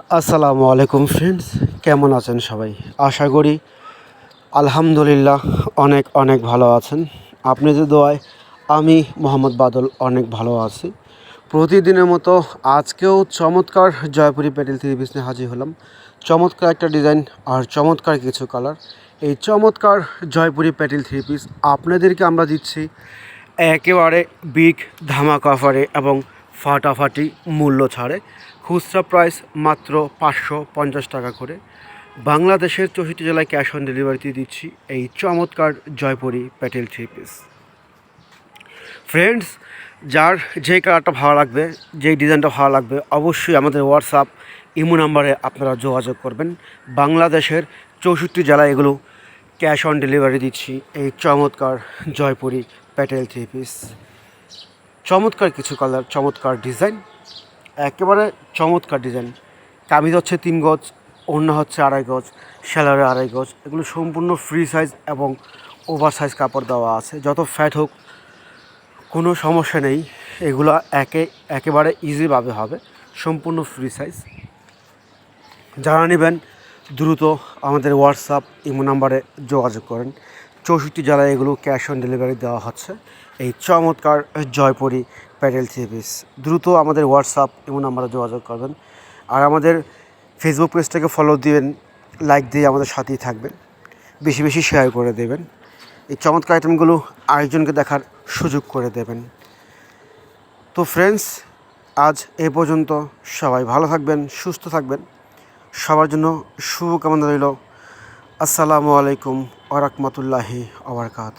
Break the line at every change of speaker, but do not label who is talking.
আসসালামু আলাইকুম ফ্রেন্ডস কেমন আছেন সবাই? আশা করি আলহামদুলিল্লাহ অনেক অনেক ভালো আছেন। আপনি যে দোয়ায়, আমি মোহাম্মদ বাদল অনেক ভালো আছি। প্রতিদিনের মতো আজকেও চমৎকার জয়পুরি প্যাটেল থ্রি পিস নিয়ে হাজির হলাম। চমৎকার একটা ডিজাইন আর চমৎকার কিছু কালার। এই চমৎকার জয়পুরি প্যাটেল থ্রি পিস আপনাদেরকে আমরা দিচ্ছি একেবারে বিগ ধামাকা অফারে এবং ফাটাফাটি মূল্য ছাড়ে। খুচরা প্রাইস মাত্র পাঁচশো পঞ্চাশ টাকা করে। বাংলাদেশের চৌষট্টি জেলায় ক্যাশ অন ডেলিভারিতে দিচ্ছি এই চমৎকার জয়পুরি প্যাটেল থ্রি পিস ফ্রেন্ডস যার যে কালারটা ভালো লাগবে যেই ডিজাইনটা ভালো লাগবে, অবশ্যই আমাদের হোয়াটসঅ্যাপ ইমো নাম্বারে আপনারা যোগাযোগ করবেন। বাংলাদেশের চৌষট্টি জেলায় এগুলো ক্যাশ অন ডেলিভারি দিচ্ছি এই চমৎকার জয়পুরি প্যাটেল থ্রি পিস চমৎকার কিছু কালার চমৎকার ডিজাইন একেবারে চমৎকার ডিজাইন কামিজ হচ্ছে তিন গজ অন্য হচ্ছে আড়াই গজ স্যালারে আড়াই গজ। এগুলো সম্পূর্ণ ফ্রি সাইজ এবং ওভার সাইজ কাপড় দেওয়া আছে। যত ফ্যাট হোক, কোনো সমস্যা নেই। এগুলো একে, একেবারে ইজিভাবে হবে। সম্পূর্ণ ফ্রি সাইজ যারা নেবেন, দ্রুত আমাদের হোয়াটসঅ্যাপ ইমো নাম্বারে যোগাযোগ করেন। চৌষট্টি জেলায় এগুলো ক্যাশ অন ডেলিভারি দেওয়া হচ্ছে। এই চমৎকার জয়পুরি প্যাডেল থ্রি দ্রুত আমাদের হোয়াটসঅ্যাপ ইমো নাম্বারে যোগাযোগ করবেন। আর আমাদের ফেসবুক পেজটাকে ফলো দিবেন লাইক দিয়ে আমাদের সাথেই থাকবেন। বেশি বেশি শেয়ার করে দেবেন। এই চমৎকার আইটেমগুলো আরেকজনকে দেখার সুযোগ করে দেবেন। তো ফ্রেন্ডস আজ এ পর্যন্ত সবাই ভালো থাকবেন, সুস্থ থাকবেন। সবার জন্য শুভকামনা রইল। আসসালামু আলাইকুম। ওরহমতুল্লাহি আবরকাত